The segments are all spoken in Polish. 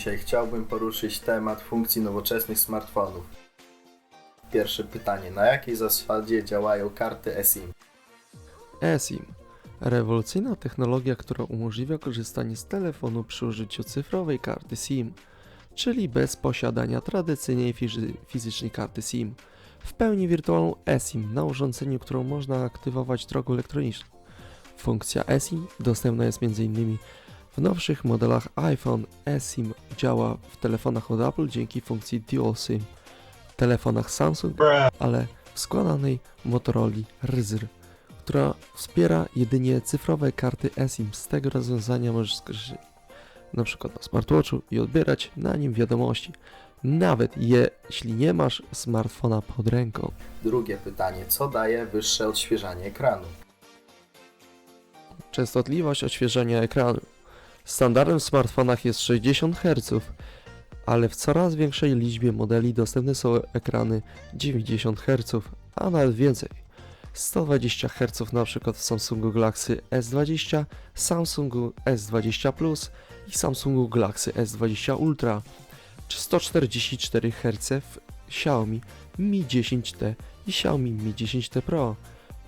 Dzisiaj chciałbym poruszyć temat funkcji nowoczesnych smartfonów. Pierwsze pytanie. Na jakiej zasadzie działają karty eSIM? eSIM. Rewolucyjna technologia, która umożliwia korzystanie z telefonu przy użyciu cyfrowej karty SIM, czyli bez posiadania tradycyjnej fizy- fizycznej karty SIM. W pełni wirtualną eSIM na urządzeniu, którą można aktywować drogą elektroniczną. Funkcja eSIM dostępna jest m.in. w nowszych modelach iPhone. eSIM działa w telefonach od Apple dzięki funkcji Dual SIM, w telefonach Samsung, ale w składanej Motorola RZR która wspiera jedynie cyfrowe karty eSIM. Z tego rozwiązania możesz skorzystać na przykład na smartwatchu i odbierać na nim wiadomości, nawet jeśli nie masz smartfona pod ręką. Drugie pytanie. Co daje wyższe odświeżanie ekranu? Częstotliwość odświeżania ekranu. Standardem w smartfonach jest 60 Hz, ale w coraz większej liczbie modeli dostępne są ekrany 90 Hz, a nawet więcej. 120 Hz przykład w Samsungu Galaxy S20, Samsungu S20 Plus i Samsungu Galaxy S20 Ultra, czy 144 Hz w Xiaomi Mi 10T i Xiaomi Mi 10T Pro.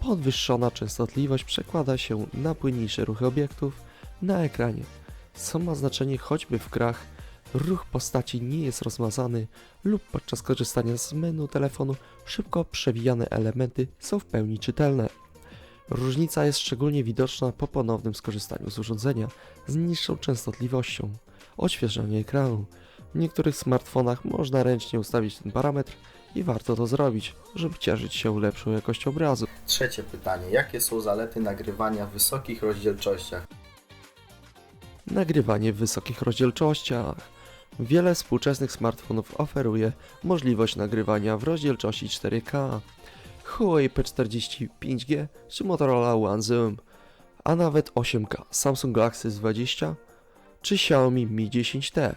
Podwyższona częstotliwość przekłada się na płynniejsze ruchy obiektów na ekranie, co ma znaczenie choćby w grach. Ruch postaci nie jest rozmazany lub podczas korzystania z menu telefonu szybko przewijane elementy są w pełni czytelne. Różnica jest szczególnie widoczna po ponownym skorzystaniu z urządzenia z niższą częstotliwością. Odświeżanie ekranu. W niektórych smartfonach można ręcznie ustawić ten parametr i warto to zrobić, żeby cieszyć się lepszą jakością obrazu. Trzecie pytanie. Jakie są zalety nagrywania w wysokich rozdzielczościach? Nagrywanie w wysokich rozdzielczościach. Wiele współczesnych smartfonów oferuje możliwość nagrywania w rozdzielczości 4K. Huawei P40 5G czy Motorola One Zoom, a nawet 8K Samsung Galaxy S20 czy Xiaomi Mi 10T.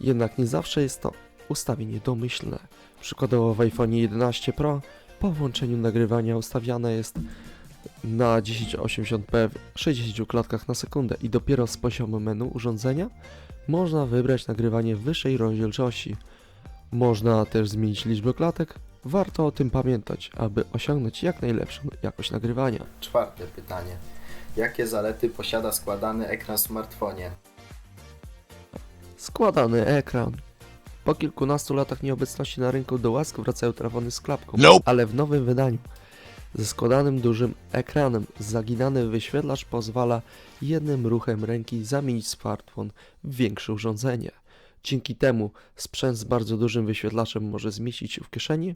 Jednak nie zawsze jest to ustawienie domyślne. Przykładowo w iPhone 11 Pro po włączeniu nagrywania ustawiane jest na 1080p w 60 klatkach na sekundę i dopiero z poziomu menu urządzenia można wybrać nagrywanie w wyższej rozdzielczości. Można też zmienić liczbę klatek. Warto o tym pamiętać, aby osiągnąć jak najlepszą jakość nagrywania. Czwarte pytanie. Jakie zalety posiada składany ekran w smartfonie? Składany ekran. Po kilkunastu latach nieobecności na rynku do łask wracają telefony z klapką, Nope. ale w nowym wydaniu. Ze składanym dużym ekranem zaginany wyświetlacz pozwala jednym ruchem ręki zamienić smartfon w większe urządzenie. Dzięki temu sprzęt z bardzo dużym wyświetlaczem może zmieścić się w kieszeni.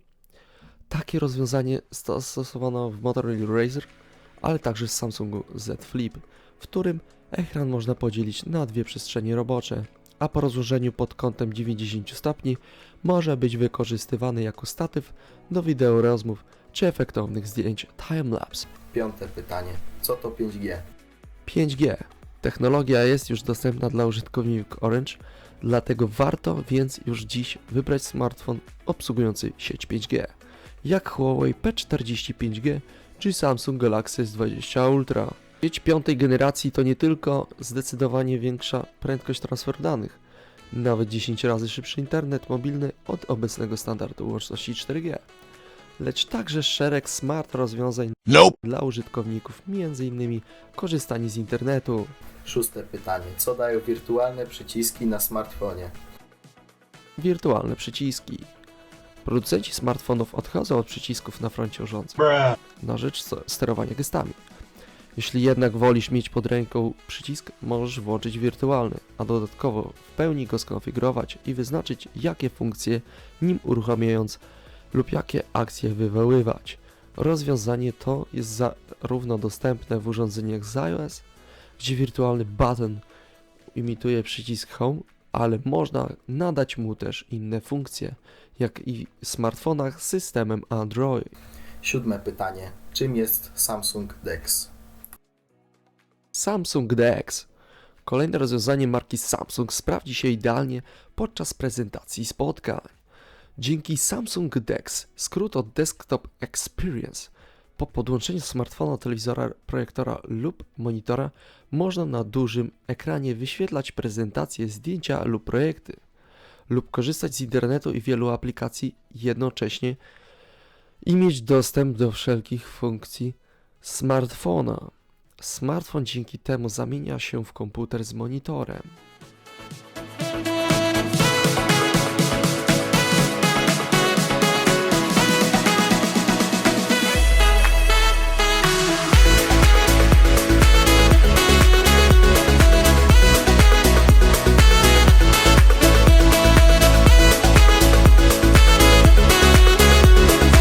Takie rozwiązanie zastosowano w Motorola Razr, ale także w Samsungu Z Flip, w którym ekran można podzielić na dwie przestrzenie robocze, a po rozłożeniu pod kątem 90 stopni może być wykorzystywany jako statyw do wideo rozmów czy efektownych zdjęć timelapse. Piąte pytanie. Co to 5G? 5G. Technologia jest już dostępna dla użytkowników Orange, dlatego warto więc już dziś wybrać smartfon obsługujący sieć 5G, jak Huawei P40 5G czy Samsung Galaxy S20 Ultra. Sieć piątej generacji to nie tylko zdecydowanie większa prędkość transferu danych, nawet 10 razy szybszy internet mobilny od obecnego standardu łączności 4G, lecz także szereg smart rozwiązań Nope. dla użytkowników, m.in. korzystanie z internetu. Szóste pytanie. Co dają wirtualne przyciski na smartfonie? Wirtualne przyciski. Producenci smartfonów odchodzą od przycisków na froncie urządzeń na rzecz sterowania gestami. Jeśli jednak wolisz mieć pod ręką przycisk, możesz włączyć wirtualny, a dodatkowo w pełni go skonfigurować i wyznaczyć, jakie funkcje nim uruchamiając lub jakie akcje wywoływać. Rozwiązanie to jest zarówno dostępne w urządzeniach z iOS, gdzie wirtualny button imituje przycisk Home, ale można nadać mu też inne funkcje, jak i w smartfonach z systemem Android. Siódme pytanie. Czym jest Samsung DeX? Samsung DeX. Kolejne rozwiązanie marki Samsung sprawdzi się idealnie podczas prezentacji spotkań. Dzięki Samsung DeX, skrót od Desktop Experience, Po podłączeniu smartfona, telewizora, projektora lub monitora można na dużym ekranie wyświetlać prezentacje, zdjęcia lub projekty, lub korzystać z internetu i wielu aplikacji jednocześnie i mieć dostęp do wszelkich funkcji smartfona. Smartfon dzięki temu zamienia się w komputer z monitorem.